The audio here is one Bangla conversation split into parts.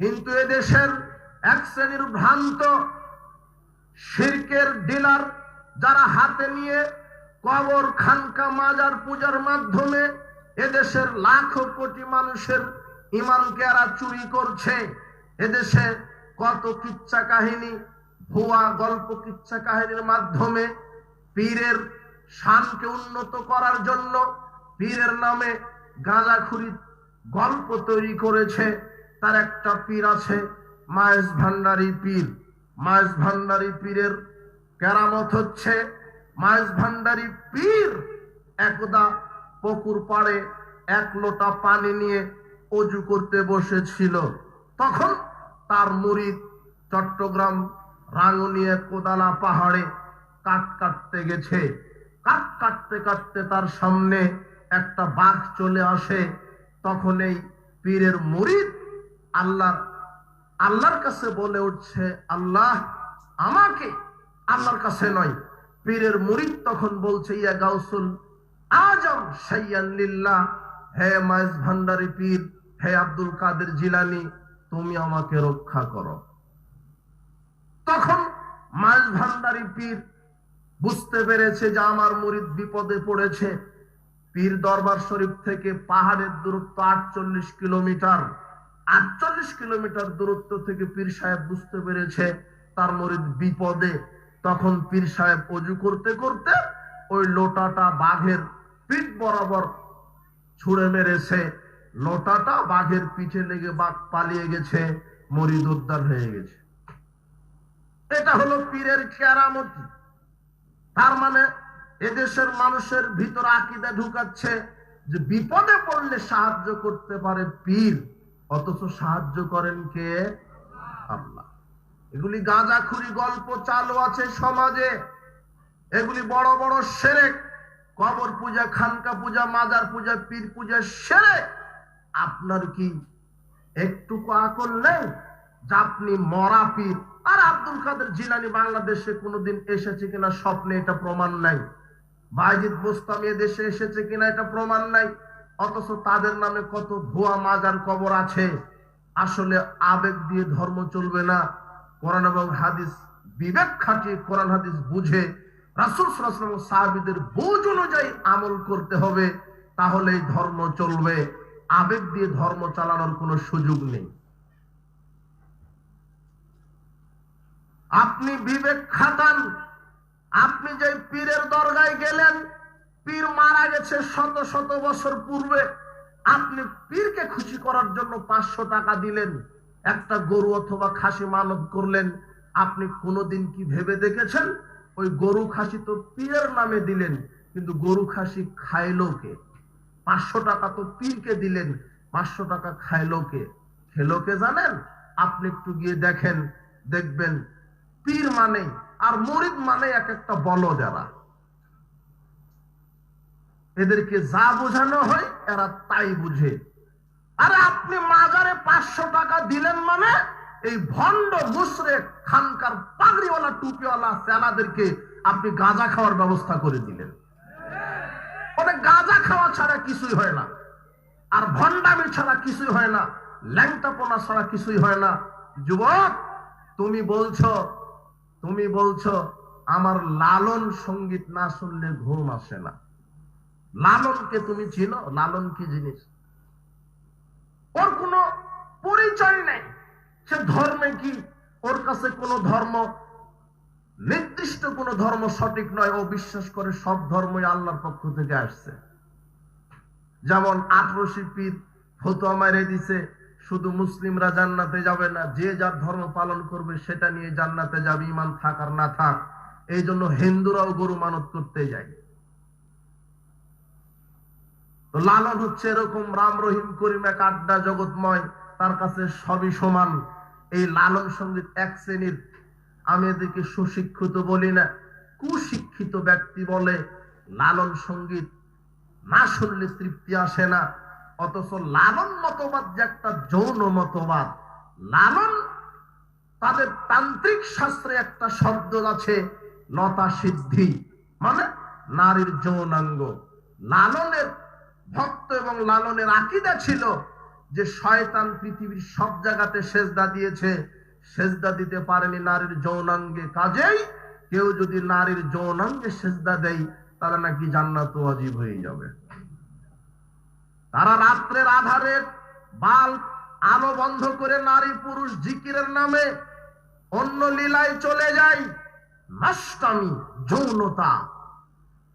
কিন্তু এদেশের এক শ্রেণির ভ্রান্ত শিরকের ডিলার যারা হাতে নিয়ে কবর খানকা মাজার পূজার মাধ্যমে এদেশের লাখো কোটি মানুষের ইমানকে এরা চুরি করছে, এদেশে কত কিচ্ছা কাহিনী, ভুয়া গল্প কিচ্ছা কাহিনীর মাধ্যমে পীরের শানকে উন্নত করার জন্য পীরের নামে গাঁজাখুরি গল্প তৈরি করেছে। তার একটা পীর আছে মায়েস ভান্ডারী পীর। মায়েস ভান্ডারী পীরের কেরামত হচ্ছে মায়েস ভান্ডারী পীর একদা পুকুর পাড়ে এক লোটা পানি নিয়ে অজু করতে বসেছিল। তখন তার মুরিদ চট্টগ্রাম রাঙ্গুনিয়া কোদালা পাহাড়ে কাঠ কাটতে গেছে। কাঠ কাটতে কাটতে তার সামনে একটা বাঘ চলে আসে। তখন এই পীরের মুরিদ আল্লাহ আল্লাহর কাছে বলে উঠছে, আল্লাহ আমাকে আল্লাহর কাছে নয়। পীরের মুরিদ তখন বলছে, ইয়া গাউসুল, আজম সাইয়াল্লিল্লাহ হে মাইজ ভান্ডারি পীর, হে আব্দুল কাদের জিলানি, তুমি আমাকে রক্ষা করো। তখন মাইজ ভান্ডারি পীর বুঝতে পেরেছে যে আমার মুরিদ বিপদে পড়েছে। পীর দরবার শরীফ থেকে পাহাড়ের দূরত্ব আটচল্লিশ কিলোমিটার। আটচল্লিশ কিলোমিটার দূরত্ব থেকে পীর সাহেব বুঝতে পেরেছে তার মরিদ বিপদে। তখন পীর সাহেব অজু করতে করতে ওই লোটাটা বাঘের পিঠ বরাবর ছুঁড়ে মেরেছে। লোটাটা বাঘের পিঠে লেগে বাঘ পালিয়ে গেছে, মরিদ উদ্ধার হয়ে গেছে। এটা হলো পীরের কেরামতি। তার মানে এদেশের মানুষের ভিতর আকিদা ঢুকাচ্ছে যে বিপদে পড়লে সাহায্য করতে পারে পীর। অথচ সাহায্য করেন কে? আল্লাহ। এগুলি গাঁজাখুরি গল্প চালু আছে সমাজে। এগুলি বড় বড় সেরেক। কবর পূজা, খানকা পূজা, মাজার পূজা, পীর পূজা সেরে আপনার কি একটুকু আকল নেই? আপনি মরা পীর। আর আব্দুল কাদের জিলানি বাংলাদেশে কোনোদিন এসেছে কিনা স্বপ্নে এটা প্রমাণ নাই। বাইজিদ বোস্তামি দেশে এসেছে কিনা এটা প্রমাণ নাই। অথচ তাদের নামে কত ভুয়া মাজার কবর আছে। আসলে আবেগ দিয়ে ধর্ম চলবে না। কোরআন এবং হাদিস বিবেক খাটিয়ে কোরআন হাদিস বুঝে রাসুল সাল্লাল্লাহু সাহাবীদের বুঝ অনুযায়ী আমল করতে হবে, তাহলেই ধর্ম চলবে। আবেগ দিয়ে ধর্ম চালানোর কোনো সুযোগ নেই। আপনি বিবেক খাটান, আপনি যে পীরের দরগায় গেলেন পীর মারা গেছে শত শত বছর পূর্বে। আপনি পীরকে খুশি করার জন্য পাঁচশো টাকা দিলেন, একটা গরু অথবা খাসি মানত করলেন। আপনি কোনোদিন কি ভেবে দেখেছেন? ওই গরু খাসি তো পীরের নামে দিলেন, কিন্তু গরু খাসি খাইলো কে? পাঁচশো টাকা তো পীরকে দিলেন, পাঁচশো টাকা খাইলো কে? খেলো কে জানেন? আপনি একটু গিয়ে দেখেন, দেখবেন। পীর মানে আর মরিদ মানে এক একটা বলদ এরা। এদেরকে যা বোঝানো হয়, এরা তাই বুঝে। আরে আপনি মাজারে পাঁচশো টাকা দিলেন মানে এই ভণ্ড মুসরে খানকার পাগড়িওয়ালা, টুপিওয়ালা সেনাদেরকে আপনি গাঁজা খাওয়ার ব্যবস্থা করে দিলেন। ওটা গাঁজা খাওয়া ছাড়া কিছুই হয় না। আর ভণ্ডামি ছাড়া কিছুই হয় না। ল্যাংটাপনা ছাড়া কিছুই হয় না। যুবক, তুমি বলছো তুমি বলছো, আমার লালন সংগীত না শুনলে ঘুম আসে না। লালনকে তুমি চিনো লালন কি জিনিস? ওর কোনো পরিচয় নেই। সে ধর্মে কি? ওর কাছে কোনো ধর্ম, নির্দিষ্ট কোনো ধর্ম সঠিক নয়। ও বিশ্বাস করে সব ধর্মই আল্লাহর পক্ষ থেকে আসছে। যেমন আঠারোশি পীর ফতুয়া মারে দিছে, শুধু মুসলিমরা জান্নাতে যাবে না, যে যার ধর্ম পালন করবে সেটা নিয়ে জান্নাতে যাবে ইমান থাক আর না থাক। এই জন্য হিন্দুরাও গরু মানত করতে যায়। লালন হচ্ছে এরকম রাম রহিম, করিম এক আড্ডা জগৎময়, তার কাছে সবই সমান। এই লালন সংগীত এক শ্রেণির। আমি এদেরকে সুশিক্ষিত বলি না, কুশিক্ষিত ব্যক্তি বলে লালন সংগীত। না শুনলে তৃপ্তি আসে না, অথচ লালন মতবাদ যে একটা যৌন মতবাদ। লালন তাদের তান্ত্রিক শাস্ত্রে একটা শব্দ আছে, লতা সিদ্ধি মানে নারীর যৌনাঙ্গ। লালনের ভক্ত এবং লালনের আকিদা ছিল যে শয়তান পৃথিবীর সব জায়গাতে সেজদা দিয়েছে। সেজদা দিতে পারেনি নারীর যৌনাঙ্গে কাজেই। কেউ যদি নারীর যৌনাঙ্গে সেজদা দেয়, তাহলে নাকি জান্নাত অজীব হয়ে যাবে। তারা রাত্রের আধারে বাল আলো বন্ধ করে নারী পুরুষ জিকিরের নামে অন্য লীলায় চলে যায়। যৌনতা।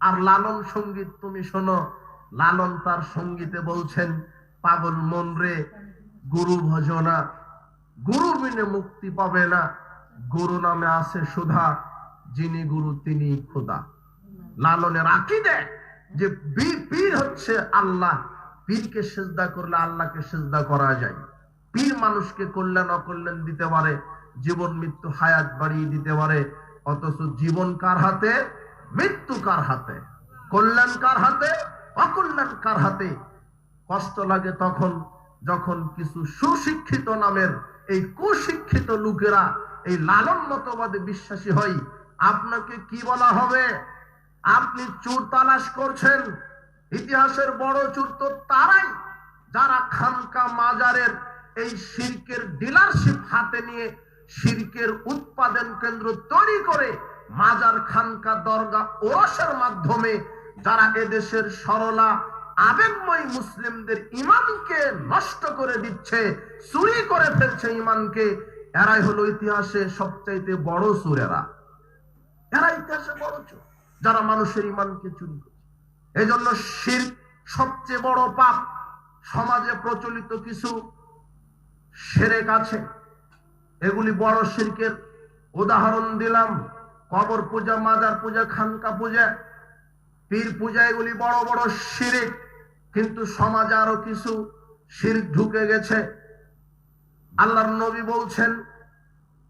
আর লালন সংগীত তুমি শোনো লালন তার সঙ্গীতে বলছেন, পাগল মন রে, গুরু ভজনা গুরু বিনে মুক্তি পাবে না। গুরু নামে আছে সুধা, যিনি গুরু তিনি খোদা। লালনের আকিদে যে পীর হচ্ছে আল্লাহ। পীরকে সেজদা করলে আল্লাহকে সেজদা করা যায়। পীর মানুষকে কল্যাণ অকল্যাণ দিতে পারে, জীবন মৃত্যু হায়াত বাড়িয়ে দিতে পারে। অথচ জীবন কার হাতে? মৃত্যু কার হাতে? কল্যাণ কার হাতে? অকল্যাণ কার হাতে? কষ্ট লাগে তখন, যখন কিছু সুশিক্ষিত নামের এই কুশিক্ষিত লোকেরা, এই লালন মতবাদে বিশ্বাসী হয়। আপনাকে কি বলা হবে? আপনি চুর তালাশ করছেন। ইতিহাসের বড় চুর তো তারাই। যারা খানকা মাজারের এই শিরকের ডিলারশিপ হাতে নিয়ে শিরকের উৎপাদন কেন্দ্র তৈরি করে মাজার খানকা দরগা ওরসের মাধ্যমে যারা এদেশের সরলা আবেগময় মুসলিমদের ইমানকে নষ্ট করে দিচ্ছে, চুরি করে ফেলছে ইমানকে, এরাই হলো ইতিহাসে সবচাইতে বড় সুরেরা এরা ইতিহাসে বড় চোর, যারা মানুষের ইমানকে চুরি করছে। এই জন্য শির সবচেয়ে বড় পাপ সমাজে প্রচলিত কিছু সেরেক আছে। এগুলি বড় শিরকের উদাহরণ দিলাম। কবর পূজা, মাজার পূজা, খানকা পূজা পীর পূজা এগুলি বড় বড় শিরিক, কিন্তু সমাজে আরও কিছু শিরিক ঢুকে গেছে। আল্লাহর নবী বলছেন,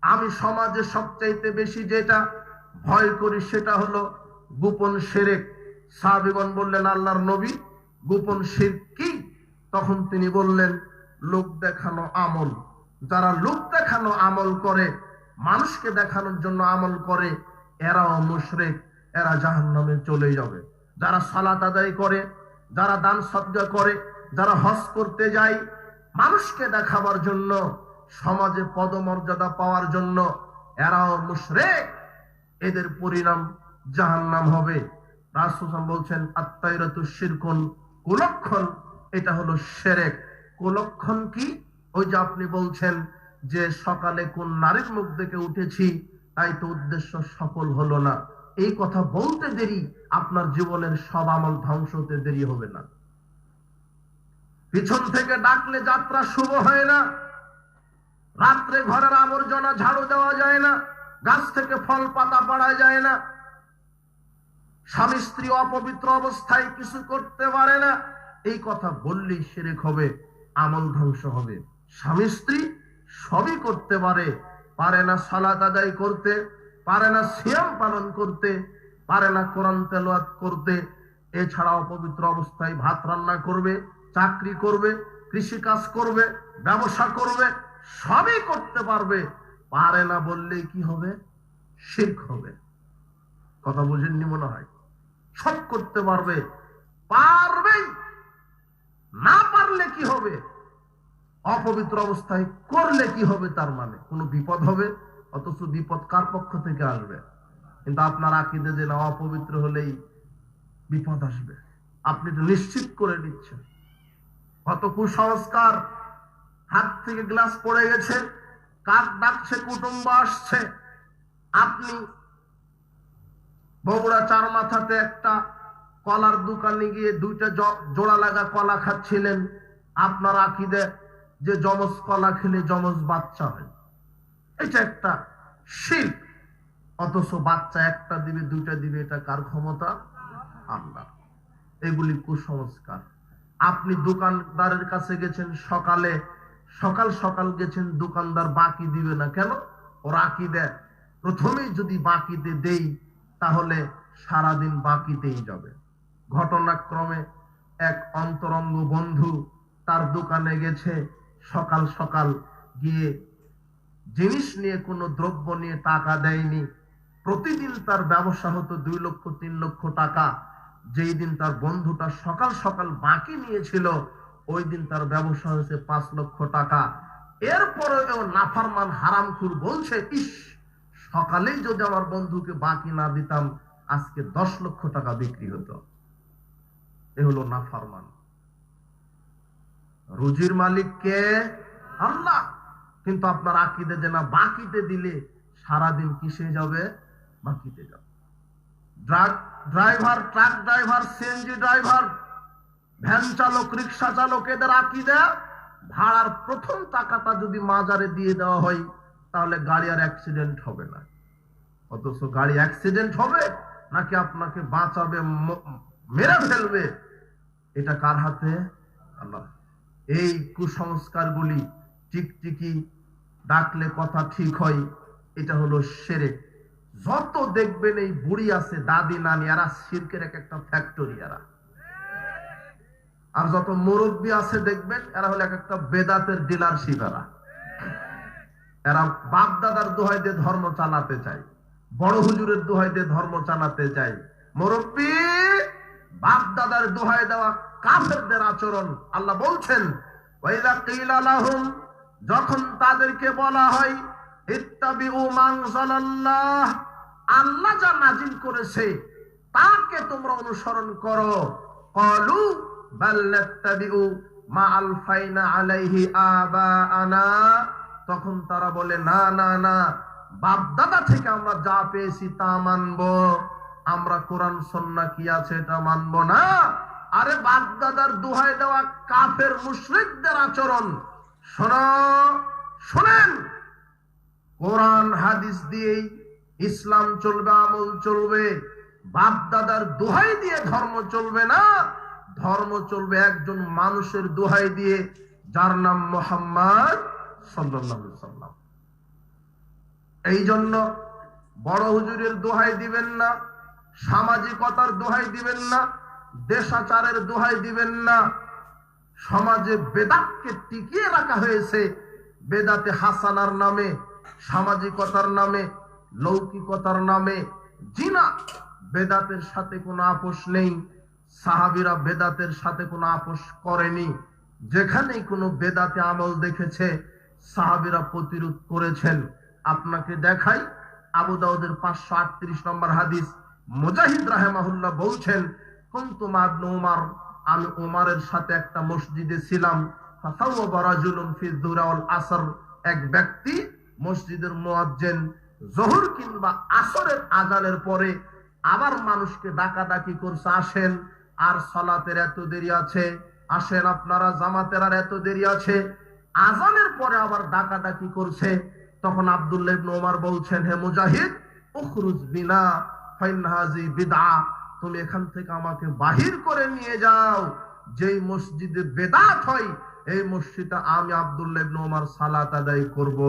আমি সমাজে সবচাইতে বেশি যেটা ভয় করি সেটা হলো গোপন সেরেক সাহাবিগণ বললেন, আল্লাহর নবী, গোপন শির কি? তখন তিনি বললেন, লোক দেখানো আমল। যারা লোক দেখানো আমল করে, মানুষকে দেখানোর জন্য আমল করে, এরাও মুশরেক। এরা জাহান্নামে চলে যাবে। যারা সালাত আদায় করে, যারা দান সদ্গা করে, যারা হজ করতে যায়, মানুষকে দেখাবার জন্য, সমাজে পদমর্যাদা পাওয়ার জন্য এরাও মুশরেক। এদের পরিণাম জাহান্নাম হবে। রাসূল বলছেন আত্মাইরাতু কুলক্ষণ, এটা হলো সেরেক। কুলক্ষণ কি? ওই যে আপনি বলছেন যে সকালে কোন নারীর মুখ দেখে উঠেছি, তাই তো উদ্দেশ্য সফল হলো না। এই কথা বলতে দেরি, আপনার জীবনের সব আমল ধ্বংস হতে দেরি হবে না। পিছন থেকে ডাকলে যাত্রা শুভ হয় না, রাত্রে ঘরের আবর্জনা ঝাড়ু দেওয়া যায় না, গাছ থেকে ফল পাতা পাড়া যায় না। স্বামী স্ত্রী অপবিত্র অবস্থায় কিছু করতে পারে না, এই কথা বললেই সেরেক হবে, আমল ধ্বংস হবে। স্বামী স্ত্রী সবই করতে পারে পারে না সালাত আদায় করতে পারে না সিয়াম পালন করতে, পারে না কোরআন তেলাওয়াত করতে এছাড়া অপবিত্র অবস্থায় ভাত রান্না করবে, চাকরি করবে কৃষি কাজ করবে, ব্যবসা করবে, সবই করতে পারবে। পারে না বললেই কি হবে? শির্ক হবে। কথা বুঝেননি মনে হয়? সব করতে পারবে। পারবেই। না পারলে কি হবে? অপবিত্র অবস্থায় করলে কি হবে তার মানে? কোনো বিপদ হবে? অথচ বিপদ কার পক্ষ থেকে আসবে? কিন্তু আপনার আকিদে যে না অপবিত্র হলেই বিপদ আসবে। আপনি তো নিশ্চিত করে দিচ্ছেন কত কুসংস্কার। হাত থেকে গ্লাস পড়ে গেছে। কাক ডাকছে, কুটুম্ব আসছে। আপনি বগুড়া চার মাথাতে একটা কলার দোকানে গিয়ে দুইটা জোড়া লাগা কলা খাচ্ছিলেন। আপনার আকিদে যে জমজ কলা খেলে জমজ বাচ্চা হয়। এটা একটা শিল্প। অথচ বাচ্চা একটা দিবে, দুইটা দিবে, এটা কার ক্ষমতা? আল্লাহ এগুলি কুসংস্কার। আপনি দোকানদারের কাছে গেছেন সকালে, সকাল সকাল গেছেন, দোকানদার বাকি দিবে না কেন? ওরা কি দেয়? প্রথমেই যদি বাকিতে দেই, তাহলে সারাদিন বাকিতেই যাবে। ঘটনাক্রমে এক অন্তরঙ্গ বন্ধু তার দোকানে গেছে, সকাল সকাল গিয়ে জিনিস নিয়ে কোনো দ্রব্য নিয়ে টাকা দেয়নি। প্রতিদিন তার ব্যবসা হতো দুই লক্ষ, তিন লক্ষ টাকা। যেই দিন তার বন্ধুটা সকাল সকাল বাকি নিয়েছিল, ওই দিন তার ব্যবসা হয়েছে পাঁচ লক্ষ টাকা। এরপরে ও নাফারমান হারামখুর বলছে, ইস, সকালেই যদি আমার বন্ধুকে বাকি না দিতাম, আজকে দশ লক্ষ টাকা বিক্রি হতো। এ হলো নাফারমান। রুজির মালিক কে আল্লাহ কিন্তু আপনার আকিদে যে না, বাকিতে দিলে সারাদিন কিসে যাবে? বাকিতে যাবে। Drug, driver, truck driver, CNG driver, van চালক, রিক্সা চালক, এদের আকিদা ভাড়ার প্রথম টাকাটা যদি মাজারে দিয়ে দেওয়া হয়, তাহলে গাড়ি আর অ্যাক্সিডেন্ট হবে না। অথচ গাড়ি অ্যাক্সিডেন্ট হবে, নাকি আপনাকে বাঁচাবে মেরে ফেলবে? এটা কার হাতে? আল্লাহ এই কুসংস্কারগুলি, টিকটিকি ডাকলে কথা ঠিক হয়, এটা হলো সেরে যত দেখবেন এই বুড়ি আছে, দাদি, নানি, এরা সিরকের এক একটা ফ্যাক্টরি এরা। আর যত মুরব্বী আছে দেখবেন, এরা হলো এক একটা বেদাতের ডিলারশিপ এরা। এরা বাপ দাদার দোহাই দিয়ে ধর্ম চালাতে চায়, বড় হুজুরের দোহাই দিয়ে ধর্ম চালাতে চায়। মুরব্বী বাপ দাদার দোহাই দেওয়া কাফেরদের আচরণ, আল্লাহ বলছেন ওয়াইদা কিলা যখন তাদেরকে বলা হয় আল্লাহ যা নাজিল করেছে, তাকে তোমরা অনুসরণ করো। তখন তারা বলে, না না না বাপ দাদা থেকে আমরা যা পেয়েছি তা মানবো। আমরা কোরআন, সন্না কি আছে এটা মানবো না? আরে বাপ দাদার দোহাই দেওয়া কাফের মুশরিকদের আচরণ শোনো, শোনেন। কোরআন, হাদিস দিয়েই ইসলাম চলবে, আমল চলবে। বাপ দাদার দোহাই দিয়ে ধর্ম চলবে না। ধর্ম চলবে একজন মানুষের দোহাই দিয়ে, যার নাম মোহাম্মদ সাল্লাম এই জন্য বড় হুজুরের দোহাই দিবেন না, সামাজিকতার দোহাই দিবেন না, দেশাচারের দোহাই দিবেন না সমাজে বেদাতকে টিকিয়ে রাখা হয়েছে। বেদাতে হাসানার নামে, সামাজিকতার নামে, লৌকিকতার নামে। জিনা বেদাতের সাথে কোনো আপোষ নেই। সাহাবিরা বেদাতের সাথে কোনো আপোষ করেনি। যেখানেই কোনো বেদাতে আমল দেখেছে, সাহাবিরা প্রতিরোধ করেছেন। আপনাকে দেখাই আবু দাউদের পাঁচশো আটত্রিশ নম্বর হাদিস। মুজাহিদ রাহেমাহুল্লাহ বলছেন, কুনতু মা ইবনে উমার আমি উমারের সাথে একটা মসজিদে ছিলাম। আসর। এক ব্যক্তি মসজিদের মুয়াজ্জিন জোহর কিংবা আসরের আজানের পরে আবার মানুষকে ডাকাডাকি করছে, আসেন, আর সালাতের এত দেরি আছে? আসেন আপনারা, জামাতের আর এত দেরি আছে? আজানের পরে আবার ডাকাডাকি করছে। তখন আব্দুল্লাহ ইবনে ওমর বলছেন, হে মুজাহিদ, উখরুজ বিনা ফাইনহাজি বিদআ। তুমি এখান থেকে আমাকে বাহির করে নিয়ে যাও। যেই মসজিদে বেদাত হয়, এই মসজিদে আমি আবদুল্লাহ ইবনে ওমর সালাত আদায় করব।